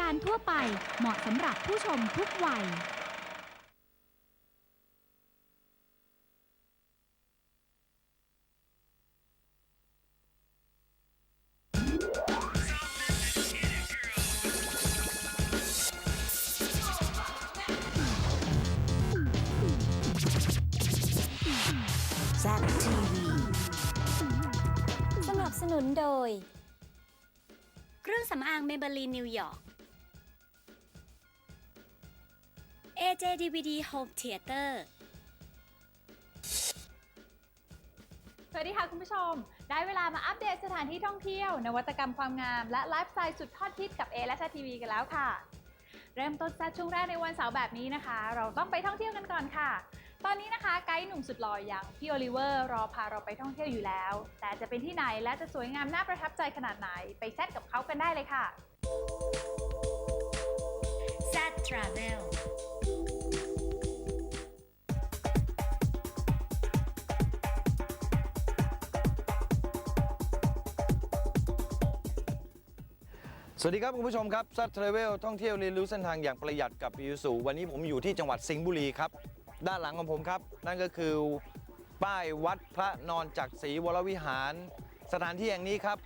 การทั่วไปเหมาะสำหรับผู้ชมทุกวัยแซ่บทีวีสนับสนุนโดย เครื่องสำอางเมเบลีนนิวยอร์ก AJ DVD Home Theater สวัสดีค่ะคุณผู้ชม ได้เวลามาอัปเดตสถานที่ท่องเที่ยว นวัตกรรมความงาม และไลฟ์สไตล์สุดฮอตฮิตกับ A และชาทีวีกันแล้วค่ะ เริ่มต้นแซดช่วงแรกในวันเสาร์แบบนี้นะคะ เราต้องไปท่องเที่ยวกันก่อนค่ะ ตอนนี้นะคะไกด์หนุ่มสุดหล่ออย่างพี่โอลิเวอร์รอพาเราไปท่องเที่ยวอยู่แล้ว แต่จะเป็นที่ไหนและจะสวยงามน่าประทับใจขนาดไหนไปแซดกับเขากันได้เลยค่ะ Z Travel สวัสดีครับ คุณผู้ชมครับซัดเทรเวลท่องเที่ยวเรียนรู้เส้นทางอย่างประหยัดกับยูสุวันนี้ผมอยู่ที่จังหวัดสิงห์บุรีครับ ด้านหลังของผมครับ นั่นก็คือป้ายวัดพระนอนจักรีวรวิหาร สถานที่แห่งนี้ครับ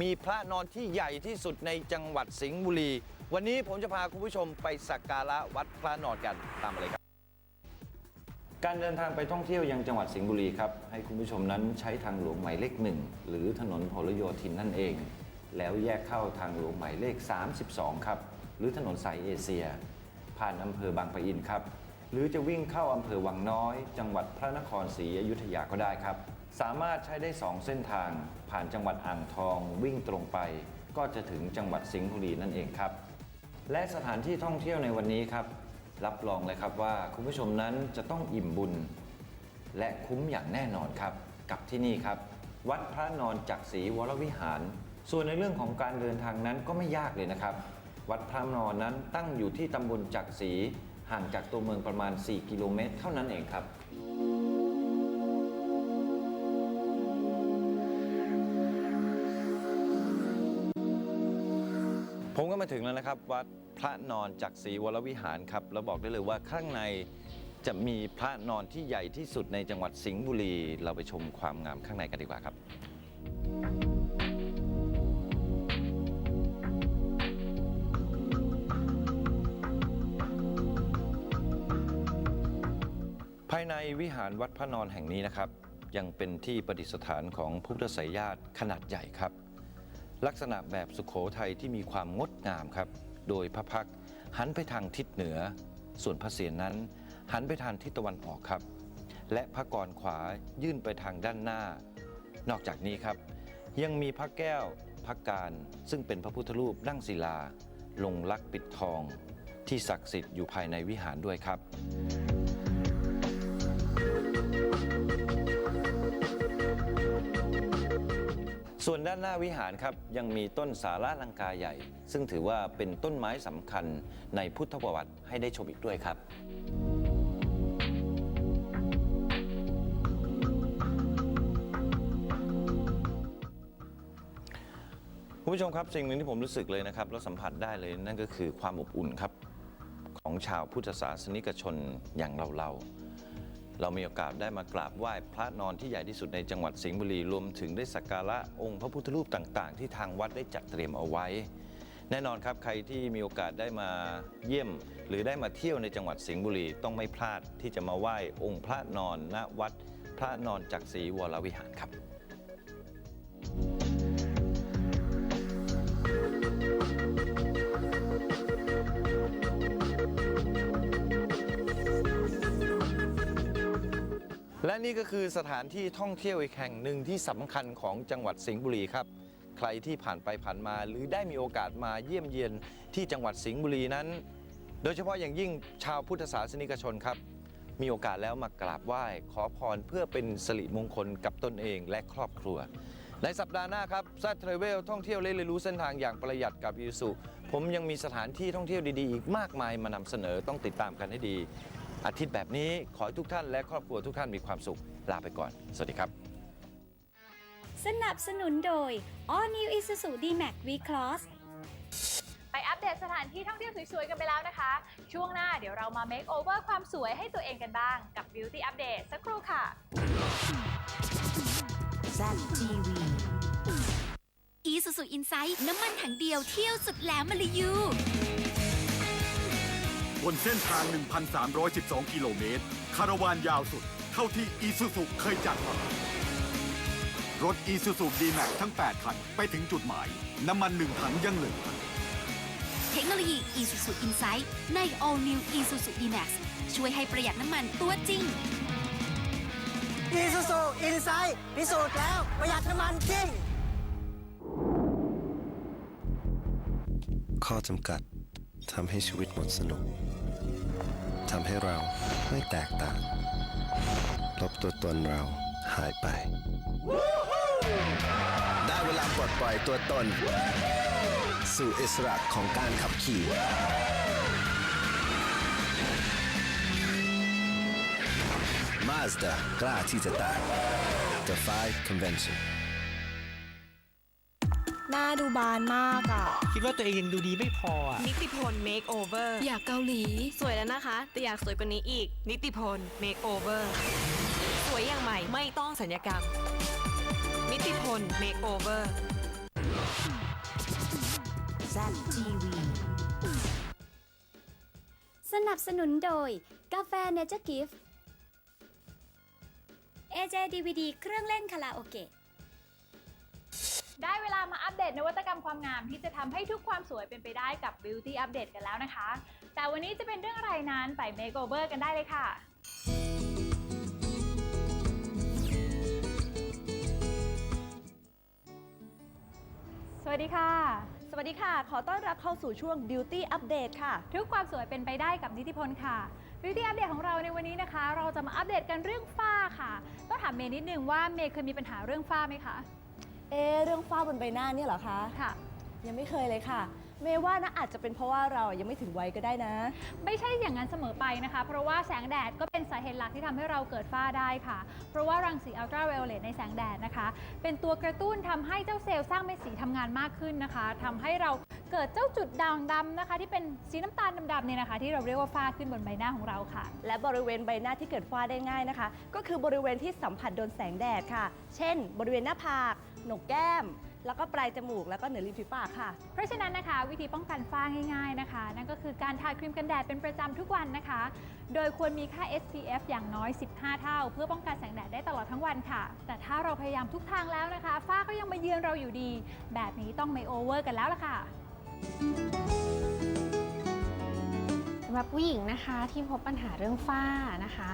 มีพระนอนที่ใหญ่ที่สุดในจังหวัดสิงห์บุรี วันนี้ผมจะพาคุณผู้ชมไปสักการะวัดพระนอนกันตามมาเลยครับ การเดินทางไปท่องเที่ยวยังจังหวัดสิงห์บุรีครับให้คุณผู้ชมนั้นใช้ทางหลวงหมายเลขหนึ่งหรือถนนพหลโยธินนั่นเอง แล้วแยกเข้าทางหลวงหมายเลข 32 ครับ หรือถนนสายเอเชีย ผ่านอำเภอบางปะอินครับ หรือจะวิ่งเข้าอำเภอวังน้อย จังหวัดพระนครศรีอยุธยาก็ได้ครับ สามารถใช้ได้ 2 เส้นทาง ผ่านจังหวัดอ่างทอง วิ่งตรงไป ก็จะถึงจังหวัดสิงห์บุรีนั่นเองครับ และสถานที่ท่องเที่ยวในวันนี้ครับ รับรองเลยครับว่าคุณผู้ชมนั้นจะต้องอิ่มบุญ และคุ้มอย่างแน่นอนครับ กับที่นี่ครับ วัดพระนอนจักรีวรวิหาร ส่วนในเรื่องของการเดินทางนั้นก็ไม่ยากเลยนะครับ วัดพระนอนนั้นตั้งอยู่ที่ตำบลจักรีห่างจากตัวเมืองประมาณ 4 กิโลเมตร เท่านั้นเองครับผมก็มาถึงแล้วนะครับ วัดพระนอนจักรีวรวิหารครับแล้วบอกได้เลยว่าข้างในจะมีพระนอนที่ใหญ่ที่สุดในจังหวัดสิงห์บุรี เราไปชมความงามข้างในกันดีกว่าครับ ภายในวิหารวัดพระนอนแห่งนี้นะครับ ยังเป็นที่ประดิษฐานของพุทธไสยญาติขนาดใหญ่ครับ ลักษณะแบบสุขโขทัยที่มีความงดงามครับ โดยพระพักหันไปทางทิศเหนือ ส่วนพระเศียรนั้น หันไปทางทิศตะวันออกครับ และพระกรขวายื่นไปทางด้านหน้า นอกจากนี้ครับ ยังมีพระแก้วพระการซึ่งเป็นพระพุทธรูปนั่งศิลา ลงลักปิดทอง ที่ศักดิ์สิทธิ์อยู่ภายในวิหารด้วยครับ ส่วนด้านหน้าวิหารครับยังมีต้นสาราลังกาใหญ่ ซึ่งถือว่าเป็นต้นไม้สำคัญในพุทธประวัติให้ได้ชมอีกด้วยครับ คุณผู้ชมครับสิ่งหนึ่งที่ผมรู้สึกเลยนะครับ แล้วสัมผัสได้เลยนั่นก็คือความอบอุ่นครับ ของชาวพุทธศาสนิกชนอย่างเราเราๆ เรามีโอกาสได้มากราบไหว้พระนอนที่ใหญ่ที่สุดในจังหวัดสิงห์บุรีรวมถึงได้สักการะองค์พระพุทธรูปต่างๆ ที่ทางวัดได้จัดเตรียมเอาไว้ แน่นอนครับใครที่มีโอกาสได้มาเยี่ยม หรือได้มาเที่ยวในจังหวัดสิงห์บุรีต้องไม่พลาดที่จะมาไหว้องค์พระนอนณวัด พระนอนจักรีวรวิหารครับ และนี่ก็คือสถานที่ท่องเที่ยวอีกแห่งหนึ่งที่สำคัญของจังหวัดสิงห์บุรีครับ ใครที่ผ่านไปผ่านมาหรือได้มีโอกาสมาเยี่ยมเยียนที่จังหวัดสิงห์บุรีนั้น โดยเฉพาะอย่างยิ่งชาวพุทธศาสนิกชนครับ มีโอกาสแล้วมากราบไหว้ ขอพรเพื่อเป็นสิริมงคลกับตนเองและครอบครัว ในสัปดาห์หน้าครับแซ t ทรเวลท่องเที่ยวและเรียนรู้เส้นทางอย่างประหยัดกับยูสุผมยังมีสถานที่ท่องเที่ยวดีๆอีกมากมายมานำเสนอต้องติดตามกันให้ดี อาทิตย์แบบนี้ขอให้ทุกท่านและครอบครัวทุกท่านมีความสุขลาไปก่อน สวัสดีครับ สนับสนุนโดย All New Isuzu D-Max V-Cross ไปอัปเดตสถานที่ท่องเที่ยวสวยๆกันไปแล้วนะคะ ช่วงหน้าเดี๋ยวเรามา make over ความสวยให้ตัวเองกันบ้างกับ Beauty Update สักครู่ค่ะ Zap TV. Isuzu Insight น้ำมันถังเดียวเที่ยวสุดแหลมมาลายู บนเส้นทาง 1,312 กิโลเมตร คาราวานยาวสุด เท่าที่อีซูซุเคยจัดมารถอีซูซุดีแม็กทั้ง 8 คัน ไปถึงจุดหมาย น้ำมันหนึ่งถังยังเหลือเทคโนโลยี Isuzu Insight ใน All New Isuzu D-Max ช่วยให้ประหยัดน้ำมันตัวจริงอีซูซูอินไซด์พิสูจน์แล้วประหยัดน้ำมันจริง ข้อจำกัด ทำให้ชีวิตหมดสนุกทำให้เราไม่แตกต่าง ลบตัวตนเราหายไป ได้เวลาปลดปล่อยตัวตน สู่อิสระของการขับขี่ Mazda กล้าที่จะตาง Defy Convention หน้าดูบานมากอะ คิดว่าตัวเองยังดูดีไม่พออะนิติพล make over อยากเกาหลี สวยแล้วนะคะ แต่อยากสวยกว่านี้อีก นิติพล make over สวยอย่างใหม่ไม่ต้องสัญญกรรม นิติพล make over Zap TV. สนับสนุนโดย กาแฟเนเจอร์กิฟต์ AJ DVD เครื่องเล่นคาราโอเกะ ได้เวลามาอัปเดตนวัตกรรมความงามที่จะทำให้ทุกความสวยเป็นไปได้กับ Beauty Update กันแล้วนะคะ แต่วันนี้จะเป็นเรื่องอะไรนั้นไป make over กันได้เลยค่ะสวัสดีค่ะ สวัสดีค่ะ ขอต้อนรับเข้าสู่ช่วง beauty update ค่ะ ทุกความสวยเป็นไปได้กับนิติพลค่ะ Beauty Update ของเราในวันนี้นะคะ เราจะมาอัปเดตกันเรื่องฝ้าค่ะ ต้องถามเมย์นิดนึงว่าเมย์เคยมีปัญหาเรื่องฝ้าไหมคะ เอะเรื่องฝ้าบนใบหน้าเนี่ยเหรอคะ ค่ะ ยังไม่เคยเลยค่ะ เมย์ว่านะอาจจะเป็นเพราะว่าเรายังไม่ถึงวัยก็ได้นะ ไม่ใช่อย่างนั้นเสมอไปนะคะ เพราะว่าแสงแดดก็เป็นสาเหตุหลักที่ทำให้เราเกิดฝ้าได้ค่ะ เพราะว่ารังสีอัลตราไวโอเลตในแสงแดดนะคะ เป็นตัวกระตุ้นทำให้เจ้าเซลล์สร้างเม็ดสีทำงานมากขึ้นนะคะทำให้เราเกิดเจ้าจุดด่างดำนะคะ ที่เป็นสีน้ำตาลดำๆเนี่ยนะคะ ที่เราเรียกว่าฝ้าขึ้นบนใบหน้าของเราค่ะ และบริเวณใบหน้าที่เกิดฝ้าได้ง่ายนะคะ ก็คือบริเวณที่สัมผัสโดนแสงแดดค่ะ เช่น บริเวณหน้าผากโห นกแก้ม แล้วก็ปลายจมูกแล้วก็เหนือริมฝีปากค่ะ เพราะฉะนั้นนะคะ วิธีป้องกันฝ้าง่ายๆนะคะ นั่นก็คือการทาครีมกันแดดเป็นประจำทุกวันนะคะ โดยควรมีค่า SPF อย่างน้อย 15 เท่า เพื่อป้องกันแสงแดดได้ตลอดทั้งวันค่ะ แต่ถ้าเราพยายามทุกทางแล้วนะคะ ฝ้าก็ยังมาเยือนเราอยู่ดี แบบนี้ต้องไม่โอเวอร์กันแล้วล่ะค่ะำหรับผู้หญิงนะคะที่พบปัญหาเรื่องฝ้านะคะ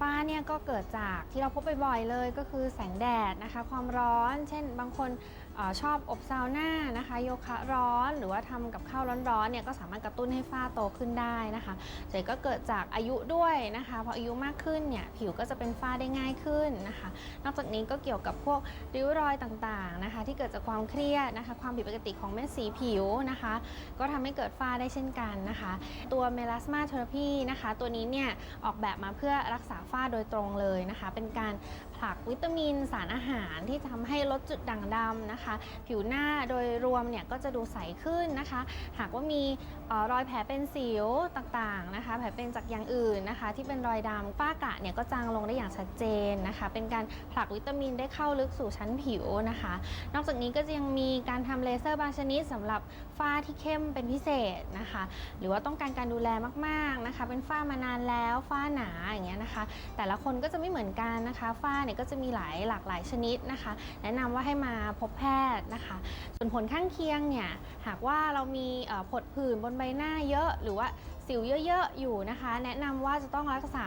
ฝ้าเนี่ยก็เกิดจากที่เราพบบ่อยๆเลยก็คือแสงแดดนะคะ ความร้อน เช่น บางคนอชอบอบซาวน่านะคะโยคะร้อนหรือว่าทำกับข้าวร้อนๆเนี่ยก็สามารถกระตุ้นให้ฝ้าโตขึ้นได้นะคะแต่ก็เกิดจากอายุด้วยนะคะพออายุมากขึ้นเนี่ยผิวก็จะเป็นฝ้าได้ง่ายขึ้นนะคะ นอกจากนี้ก็เกี่ยวกับพวกริ้วรอยต่างๆนะคะ ที่เกิดจากความเครียดนะคะ ความผิดปกติของเม็ดสีผิวนะคะ ก็ทำให้เกิดฝ้าได้เช่นกันนะคะ ตัวเมลาสมาเทอราพีนะคะ ตัวนี้เนี่ยออกแบบมาเพื่อรักษาฝ้าโดยตรงเลยนะคะ เป็นการ ผลักวิตามินสารอาหารที่ทำให้ลดจุดด่างดำนะคะ ผิวหน้าโดยรวมเนี่ยก็จะดูใสขึ้นนะคะ หากว่ามีออรอยแผลเป็นสิวต่างๆนะคะ แผลเป็นจากอย่างอื่นนะคะ ที่เป็นรอยดำฝ้ากระเนี่ยก็จางลงได้อย่างชัดเจนนะคะ เป็นการผลักวิตามินได้เข้าลึกสู่ชั้นผิวนะคะ นอกจากนี้ก็จะยังมีการทำเลเซอร์บางชนิดสำหรับฝ้าที่เข้มเป็นพิเศษนะคะ หรือว่าต้องการการดูแลมากๆนะคะ เป็นฝ้ามานานแล้วฝ้าหนาอย่างเงี้ยนะคะ แต่ละคนก็จะไม่เหมือนกันนะคะฝ้าเนี่ยก็จะมีหลายหลากหลายชนิดนะคะ แนะนำว่าให้มาพบแพทย์นะคะ ส่วนผลข้างเคียงเนี่ยหากว่าเรามีผดผื่นบนใบหน้าเยอะ หรือว่าสิวเยอะๆอยู่นะคะ แนะนำว่าจะต้องรักษา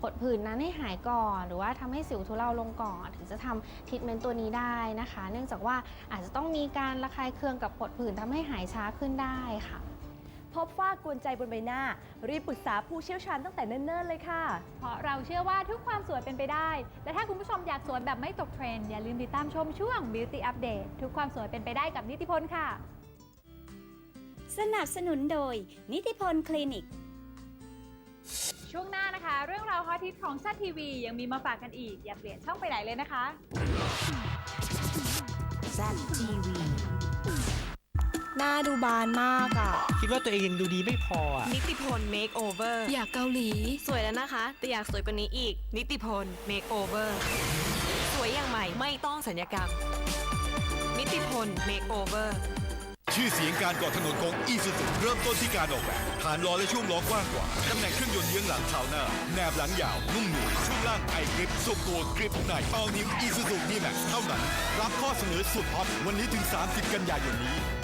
ผดผื่นนั้นให้หายก่อน หรือว่าทำให้สิวทุเลาลงก่อน ถึงจะทำทรีทเมนต์ตัวนี้ได้นะคะ เนื่องจากว่าอาจจะต้องมีการระคายเคืองกับผดผื่นทำให้หายช้าขึ้นได้ค่ะ พบฝ้ากวนใจบนใบหน้า รีบปรึกษาผู้เชี่ยวชาญตั้งแต่เนิ่นๆเลยค่ะ เพราะเราเชื่อว่าทุกความสวยเป็นไปได้ และถ้าคุณผู้ชมอยากสวยแบบไม่ตกเทรนด์อย่าลืมติดตามชมช่วง Beauty Update ทุกความสวยเป็นไปได้กับนิติพลค่ะ สนับสนุนโดย นิติพลคลินิก ช่วงหน้านะคะ เรื่องราวฮอตฮิตของซัทีวียังมีมาฝากกันอีก อย่าเปลี่ยนช่องไปไหนเลยนะคะ Zap TV. หน้าดูบานมากอะ คิดว่าตัวเองยังดูดีไม่พออะ นิติพล Makeover อยากเกาหลี สวยแล้วนะคะ แต่อยากสวยกว่านี้อีก นิติพล Makeover สวยอย่างใหม่ไม่ต้องสัญญกรรม นิติพล Makeover ชื่อเสียงการก่อถนนของอีซูซูเริ่มต้นที่การออกแบบฐานล้อและช่วงล้อกว้างกว่าตำแหน่งเครื่องยนต์เยื้องหลังชาวหน้าแนบหลังยาว นุ่มนวลช่วงล่างไอกริปทรงตัวกริปใน All New Isuzu D-Max เท่านั้น รับข้อเสนอสุดฮอตวันนี้ถึง 30 กันยายนนี้กล้าที่จะ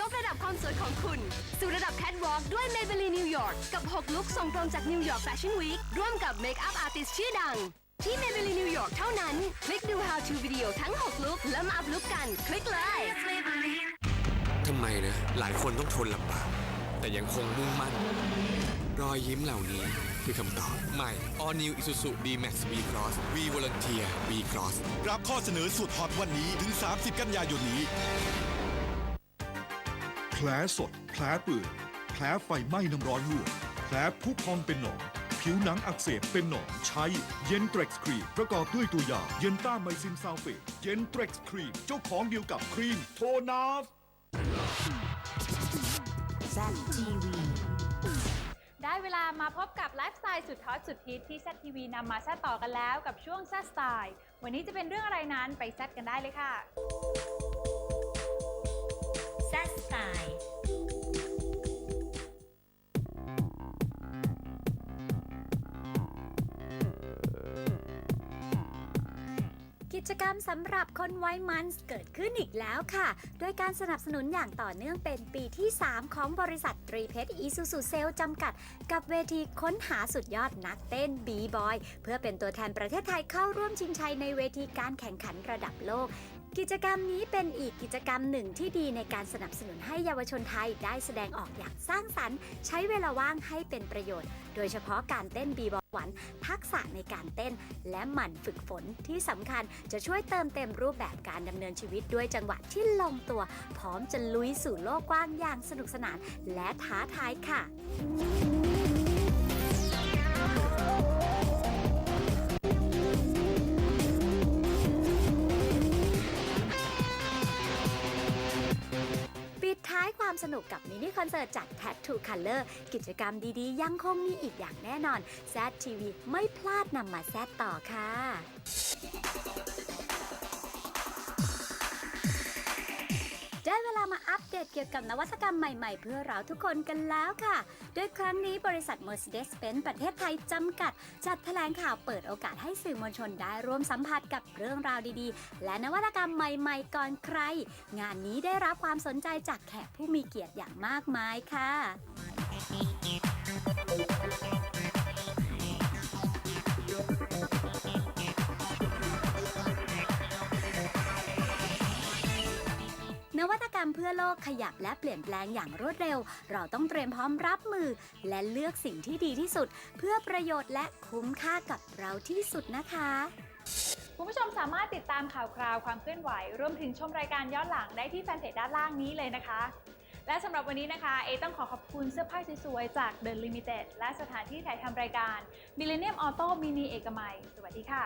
ยกระดับความสวยของคุณ สู่ระดับแคทวอล์กด้วย Maybelline New York กับ 6 ลุคส่งตรงจาก New York Fashion Week ร่วมกับเมคอัพอาร์ติสชื่อดัง ที่ Maybelline New York เท่านั้น คลิกดู how to วิดีโอทั้ง 6 ลุคแล้วมาอัพลุคกัน คลิกเลย ทำไมนะหลายคนต้องทนลำบาก แต่ยังคงมุ่งมั่น รอยยิ้มเหล่านี้คือคำตอบ ใหม่ All New Isuzu D-Max V Cross V Volunteer V Cross รับข้อเสนอสุดฮอตวันนี้ถึง 30 กันยายนนี้แผ ลสด แผลเปื่อยแผลไฟไหม้น้ำร้อนลวกแผลพุพองเป็นหนอง ผิวหนังอักเสบเป็นหนองใช้เย็นเทร็กซ์ครีมประกอบด้วยตัวยาเย็นต้าไมซินซาลเฟตเย็นเทร็กซ์ครีมเจ้าของเดียวกับครีมโทนาส ZTV ได้เวลามาพบกับไลฟ์สไตล์สุดฮอตสุดฮิตที่แซทีวีนำมาแซดต่อกันแล้วกับช่วงแซดสไตล์ วันนี้จะเป็นเรื่องอะไรนั้นไปแซดกันได้เลยค่ะ แซดสไตล์กิจกรรมสำหรับคนไวมันส์เกิดขึ้นอีกแล้วค่ะ โดยการสนับสนุนอย่างต่อเนื่องเป็นปีที่ 3 ของบริษัทตรีเพชรอีซูซูเซลจำกัด กับเวทีค้นหาสุดยอดนักเต้นบีบอย เพื่อเป็นตัวแทนประเทศไทยเข้าร่วมชิงชัยในเวทีการแข่งขันระดับโลก กิจกรรมนี้เป็นอีกกิจกรรมหนึ่งที่ดีในการสนับสนุนให้เยาวชนไทยได้แสดงออกอย่างสร้างสรรค์ ใช้เวลาว่างให้เป็นประโยชน์ โดยเฉพาะการเต้นบีบอหวันทักษะในการเต้น และหมั่นฝึกฝนที่สำคัญจะช่วยเติมเต็มรูปแบบการดำเนินชีวิตด้วยจังหวะที่ลงตัว พร้อมจะลุยสู่โลกกว้างอย่างสนุกสนาน และท้าทายค่ะ ความสนุกกับมินิคอนเสิร์ตจาก Tattoo Color กิจกรรมดีๆ ยังคงมีอีกอย่างแน่นอน z TV ไม่พลาดนำมาแซดต่อค่ะ อัปเดตเกี่ยวกับนวัตกรรมใหม่ๆ เพื่อเราทุกคนกันแล้วค่ะ โดยครั้งนี้บริษัท Mercedes-Benz ประเทศไทยจำกัด จัดแถลงข่าวเปิดโอกาสให้สื่อมวลชนได้ร่วมสัมผัสกับเรื่องราวดีๆ และนวัตกรรมใหม่ๆ ก่อนใคร งานนี้ได้รับความสนใจจากแขกผู้มีเกียรติอย่างมากมายค่ะ นวัตกรรมเพื่อโลกขยับและเปลี่ยนแปลงอย่างรวดเร็ว เราต้องเตรียมพร้อมรับมือ และเลือกสิ่งที่ดีที่สุด เพื่อประโยชน์และคุ้มค่ากับเราที่สุดนะคะคุณผู้ชมสามารถติดตามข่าวคราวความเคลื่อนไหว รวมถึงชมรายการย้อนหลังได้ที่แฟนเพจด้านล่างนี้เลยนะคะ และสำหรับวันนี้นะคะ เอต้องขอขอบคุณเสื้อผ้าสวยๆจาก The Limited และสถานที่ถ่ายทำรายการ Millennium Auto Mini เอกมัย สวัสดีค่ะ